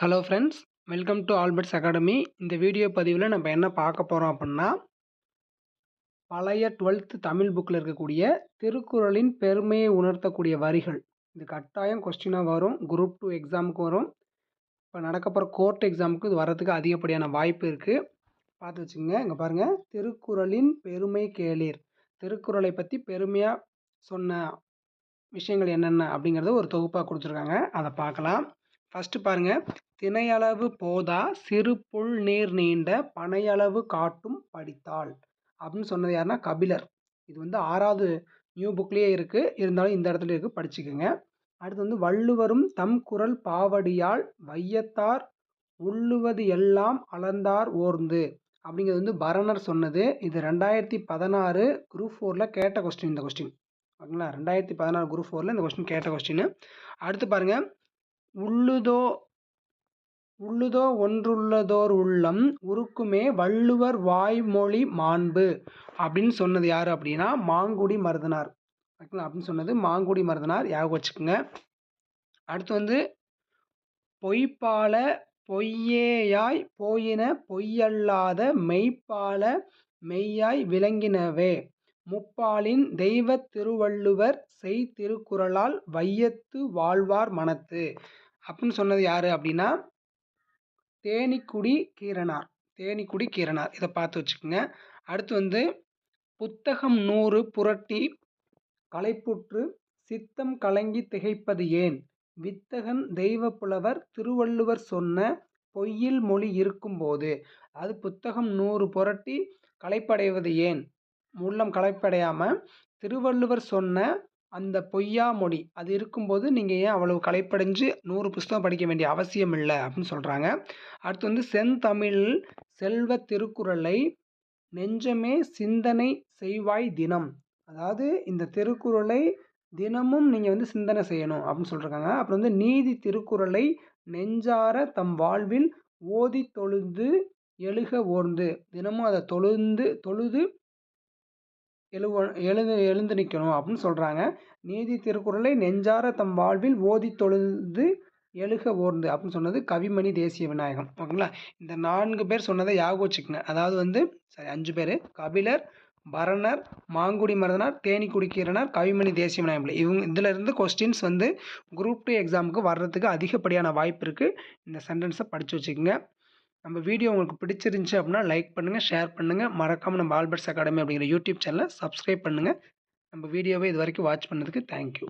Hello friends welcome to Albert's academy இந்த video பதிவில் நம்ம என்ன பார்க்க போகிறோம் அப்படின்னா பழைய டுவெல்த்து தமிழ் புக்கில் இருக்கக்கூடிய திருக்குறளின் பெருமையை உணர்த்தக்கூடிய வரிகள். இது கட்டாயம் கொஸ்டினாக வரும் குரூப் டூ எக்ஸாமுக்கு வரும். இப்போ நடக்க போகிற கோர்ட் எக்ஸாமுக்கு இது வரதுக்கு அதிகப்படியான வாய்ப்பு இருக்குது பார்த்து வச்சுங்க இங்கே பாருங்கள் திருக்குறளின் பெருமை கேளீர். திருக்குறளை பற்றி பெருமையாக சொன்ன விஷயங்கள் என்னென்ன அப்படிங்கிறத ஒரு தொகுப்பாக கொடுத்துருக்காங்க. அதை பார்க்கலாம். ஃபஸ்ட்டு பாருங்கள் திணையளவு போதா சிறு புல் நீர் நீண்ட பனையளவு காட்டும் படித்தாள். அப்படின்னு சொன்னது யாருன்னா கபிலர். இது வந்து ஆறாவது நியூ புக்லேயே இருக்குது இருந்தாலும் இந்த இடத்துல இருக்குது படிச்சுக்கோங்க. அடுத்து வந்து வள்ளுவரும் தம் குரல் பாவடியால் வையத்தார் உள்ளுவது எல்லாம் அளந்தார் ஓர்ந்து. அப்படிங்கிறது வந்து பரணர் சொன்னது. இது ரெண்டாயிரத்தி பதினாறு குரூப் ஃபோரில் கேட்ட கொஸ்டின் இந்த கொஸ்டின் ஓகேங்களா? ரெண்டாயிரத்தி பதினாறு குரூப் ஃபோரில் இந்த கொஸ்டின் கேட்ட கொஸ்டின் அடுத்து பாருங்கள் உள்ளுதோ உள்ளுதோ ஒன்றுள்ளதோர் உள்ளம் உருக்குமே வள்ளுவர் வாய்மொழி மாண்பு. அப்படின்னு சொன்னது யார் அப்படின்னா மாங்குடி மருதனார். ஓகேங்களா? அப்படின்னு சொன்னது மாங்குடி மருதனார். ஞாபகம் வச்சுக்கோங்க. அடுத்து வந்து பொய்ப்பால பொய்யேயாய் போயின பொய்யல்லாத மெய்ப்பால மெய்யாய் விளங்கினவே. முப்பாலின் தெய்வ திருவள்ளுவர் செய் திருக்குறளால் வையத்து வாழ்வார் மனத்து. அப்படின்னு சொன்னது யார் அப்படின்னா தேனிக்குடி கீரனார். தேனிக்குடி கீரனார். இதை பார்த்து வச்சுக்கோங்க. அடுத்து வந்து புத்தகம் நூறு புரட்டி கலைப்புற்று சித்தம் கலங்கி திகைப்பது ஏன்? வித்தகன் தெய்வ புலவர் திருவள்ளுவர் சொன்ன பொய்யில் மொழி இருக்கும்போது அது புத்தகம் நூறு புரட்டி களைப்படைவது ஏன்? உள்ளம் களைப்படையாமல் திருவள்ளுவர் சொன்ன அந்த பொய்யா மொழி அது இருக்கும்போது நீங்கள் ஏன் அவ்வளவு களைப்படைஞ்சு நூறு புஸ்தகம் படிக்க வேண்டிய அவசியம் இல்லை அப்படின்னு சொல்கிறாங்க அடுத்து வந்து செந்தமிழ் செல்வ திருக்குறளை நெஞ்சமே சிந்தனை செய்வாய் தினம். அதாவது இந்த திருக்குறளை தினமும் நீங்கள் வந்து சிந்தனை செய்யணும் அப்படின்னு சொல்லியிருக்காங்க அப்புறம் வந்து நீதி திருக்குறளை நெஞ்சார தம் வாழ்வில் ஓதி தொழுது எழுக ஓர்ந்து. தினமும் அதை தொழுந்து தொழுது எழுவ எழுந்து எழுந்து நிற்கணும் அப்படின்னு சொல்கிறாங்க நீதி திருக்குறளை நெஞ்சார தம் வாழ்வில் ஓதி தொழுது எழுக ஓர்ந்து அப்படின்னு சொன்னது கவிமணி தேசிய விநாயகம். ஓகேங்களா? இந்த நான்கு பேர் சொன்னதை யாகம் வச்சுக்கோங்க. அதாவது வந்து சரி அஞ்சு பேர். கபிலர் பரணர் மாங்குடி மருதனார் தேனி குடிக்கிறனார் கவிமணி தேசிய விநாயகம் இவங்க இதிலிருந்து கொஸ்டின்ஸ் வந்து குரூப் டூ எக்ஸாமுக்கு வர்றதுக்கு அதிகப்படியான வாய்ப்பு இருக்குது இந்த சென்டென்ஸை படித்து வச்சுக்கோங்க. நம்ம வீடியோ உங்களுக்கு பிடிச்சிருந்துச்சி அப்படின்னா லைக் பண்ணுங்கள் ஷேர் பண்ணுங்கள் மறக்காமல் நம்ம ஆல்பர்ட்ஸ் அகாடமி அப்படிங்கிற யூடியூப் சேனலை சப்ஸ்கிரைப் பண்ணுங்கள் நம்ம வீடியோவை இது வரைக்கும் வாட்ச் பண்ணதுக்கு தேங்க்யூ